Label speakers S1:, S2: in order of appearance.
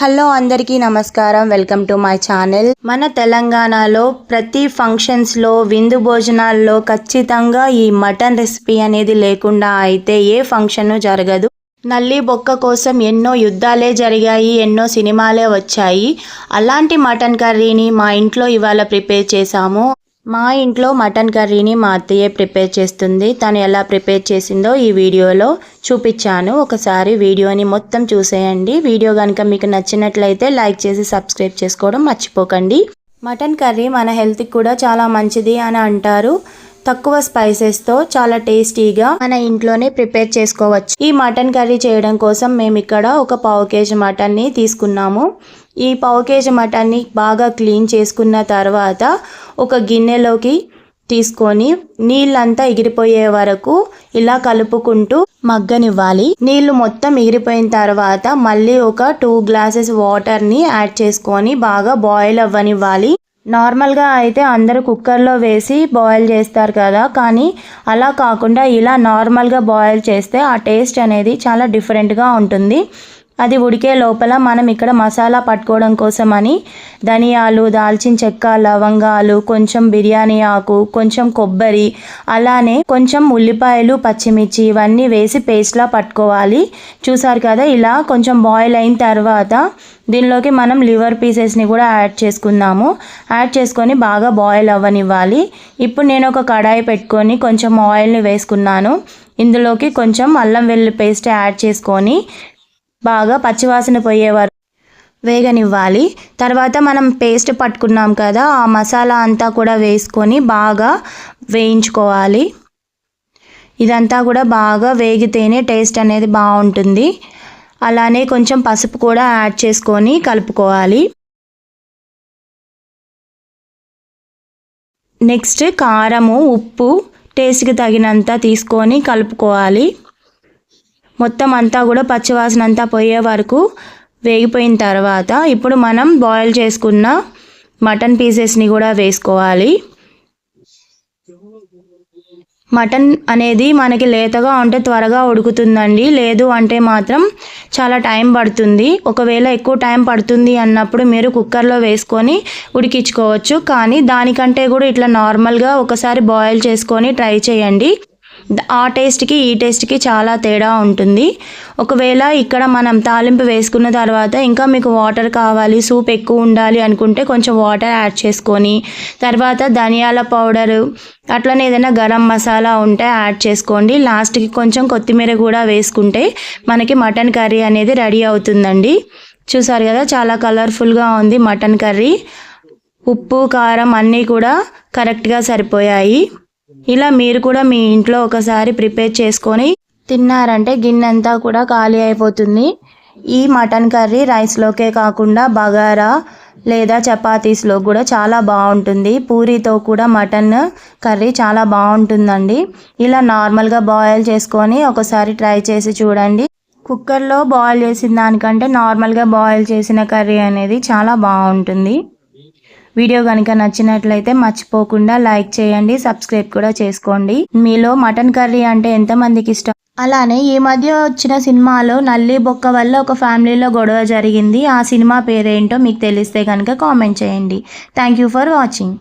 S1: Hello అందరికీ నమస్కారం. Welcome to my channel. మన తెలంగాణలో ప్రతి ఫంక్షన్స్లో విందు భోజనాల్లో ఖచ్చితంగా ఈ మటన్ రెసిపీ అనేది లేకుండా అయితే ఏ ఫంక్షన్ జరగదు. నల్లి బొక్క కోసం ఎన్నో యుద్ధాలే జరిగాయి ఎన్నో సినిమాలే వచ్చాయి. అలాంటి మటన్ కర్రీని మా ఇంట్లో ఇవాళ ప్రిపేర్ చేశాము. మా ఇంట్లో మటన్ కర్రీని మా అత్తయ్య ప్రిపేర్ చేస్తుంది. తను ఎలా ప్రిపేర్ చేసిందో ఈ వీడియోలో చూపించాను. ఒకసారి వీడియోని మొత్తం చూసేయండి. వీడియో కనుక మీకు నచ్చినట్లయితే లైక్ చేసి సబ్స్క్రైబ్ చేసుకోవడం మర్చిపోకండి. మటన్ కర్రీ మన హెల్త్కి కూడా చాలా మంచిది అని అంటారు. తక్కువ స్పైసెస్తో చాలా టేస్టీగా మన ఇంట్లోనే ప్రిపేర్ చేసుకోవచ్చు. ఈ మటన్ కర్రీ చేయడం కోసం మేము ఇక్కడ ఒక పావు కేజీ మటన్ని తీసుకున్నాము. ఈ పావు కేజీ మటన్ని బాగా క్లీన్ చేసుకున్న తర్వాత ఒక గిన్నెలోకి తీసుకొని నీళ్ళంతా ఎగిరిపోయే వరకు ఇలా కలుపుకుంటూ మగ్గనివ్వాలి. నీళ్ళు మొత్తం ఎగిరిపోయిన తర్వాత మళ్ళీ ఒక టూ గ్లాసెస్ వాటర్ని యాడ్ చేసుకొని బాగా బాయిల్ అవ్వనివ్వాలి. నార్మల్గా అయితే అందరూ కుక్కర్లో వేసి బాయిల్ చేస్తారు కదా కానీ అలా కాకుండా ఇలా నార్మల్గా బాయిల్ చేస్తే ఆ టేస్ట్ అనేది చాలా డిఫరెంట్గా ఉంటుంది. అది ఉడికే లోపల మనం ఇక్కడ మసాలా పట్టుకోవడం కోసమని ధనియాలు దాల్చిన చెక్క లవంగాలు కొంచెం బిర్యానీ ఆకు కొంచెం కొబ్బరి అలానే కొంచెం ఉల్లిపాయలు పచ్చిమిర్చి ఇవన్నీ వేసి పేస్ట్లా పట్టుకోవాలి. చూసారు కదా ఇలా కొంచెం బాయిల్ అయిన తర్వాత దీనిలోకి మనం లివర్ పీసెస్ని కూడా యాడ్ చేసుకుందాము. యాడ్ చేసుకొని బాగా బాయిల్ అవ్వనివ్వాలి. ఇప్పుడు నేను ఒక కడాయి పెట్టుకొని కొంచెం ఆయిల్ని వేసుకున్నాను. ఇందులోకి కొంచెం అల్లం వెల్లుల్లి పేస్ట్ యాడ్ చేసుకొని బాగా పచ్చివాసన పోయేవారు. వేగనివ్వాలి. తర్వాత మనం పేస్ట్ పట్టుకున్నాం కదా ఆ మసాలా అంతా కూడా వేసుకొని బాగా వేయించుకోవాలి. ఇదంతా కూడా బాగా వేగితేనే టేస్ట్ అనేది బాగుంటుంది. అలానే కొంచెం పసుపు కూడా యాడ్ చేసుకొని కలుపుకోవాలి. నెక్స్ట్ కారము ఉప్పు టేస్ట్కి తగినంత తీసుకొని కలుపుకోవాలి. మొత్తం అంతా కూడా పచ్చివాసన అంతా పోయే వరకు వేగిపోయిన తర్వాత ఇప్పుడు మనం బాయిల్ చేసుకున్న మటన్ పీసెస్ని కూడా వేసుకోవాలి. మటన్ అనేది మనకి లేతగా ఉంటే త్వరగా ఉడుకుతుందండి. లేదు అంటే మాత్రం చాలా టైం పడుతుంది. ఒకవేళ ఎక్కువ టైం పడుతుంది అన్నప్పుడు మీరు కుక్కర్లో వేసుకొని ఉడికించుకోవచ్చు. కానీ దానికంటే కూడా ఇట్లా నార్మల్గా ఒకసారి బాయిల్ చేసుకొని ట్రై చేయండి. ఆ టేస్ట్కి ఈ టేస్ట్కి చాలా తేడా ఉంటుంది. ఒకవేళ ఇక్కడ మనం తాలింపు వేసుకున్న తర్వాత ఇంకా మీకు వాటర్ కావాలి సూప్ ఎక్కువ ఉండాలి అనుకుంటే కొంచెం వాటర్ యాడ్ చేసుకొని తర్వాత ధనియాల పౌడరు అట్లనే ఏదైనా గరం మసాలా ఉంటే యాడ్ చేసుకోండి. లాస్ట్కి కొంచెం కొత్తిమీర కూడా వేసుకుంటే మనకి మటన్ కర్రీ అనేది రెడీ అవుతుందండి. చూసారు కదా చాలా కలర్ఫుల్గా ఉంది మటన్ కర్రీ. ఉప్పు కారం అన్నీ కూడా కరెక్ట్గా సరిపోయాయి. ఇలా మీరు కూడా మీ ఇంట్లో ఒకసారి ప్రిపేర్ చేసుకొని తిన్నారంటే గిన్నెంతా కూడా ఖాళీ అయిపోతుంది. ఈ మటన్ కర్రీ రైస్లోకే కాకుండా బగారా లేదా చపాతీస్లో కూడా చాలా బాగుంటుంది. పూరితో కూడా మటన్ కర్రీ చాలా బాగుంటుందండి. ఇలా నార్మల్గా బాయిల్ చేసుకొని ఒకసారి ట్రై చేసి చూడండి. కుక్కర్లో బాయిల్ చేసిన దానికంటే నార్మల్గా బాయిల్ చేసిన కర్రీ అనేది చాలా బాగుంటుంది. వీడియో కనుక నచ్చినట్లయితే మర్చిపోకుండా లైక్ చేయండి సబ్స్క్రైబ్ కూడా చేసుకోండి. మీలో మటన్ కర్రీ అంటే ఎంతమందికి ఇష్టం? అలానే ఈ మధ్య వచ్చిన సినిమాలో నల్లి బొక్క వల్ల ఒక ఫ్యామిలీలో గొడవ జరిగింది. ఆ సినిమా పేరేంటో మీకు తెలిస్తే కనుక కామెంట్ చేయండి. Thank you for watching.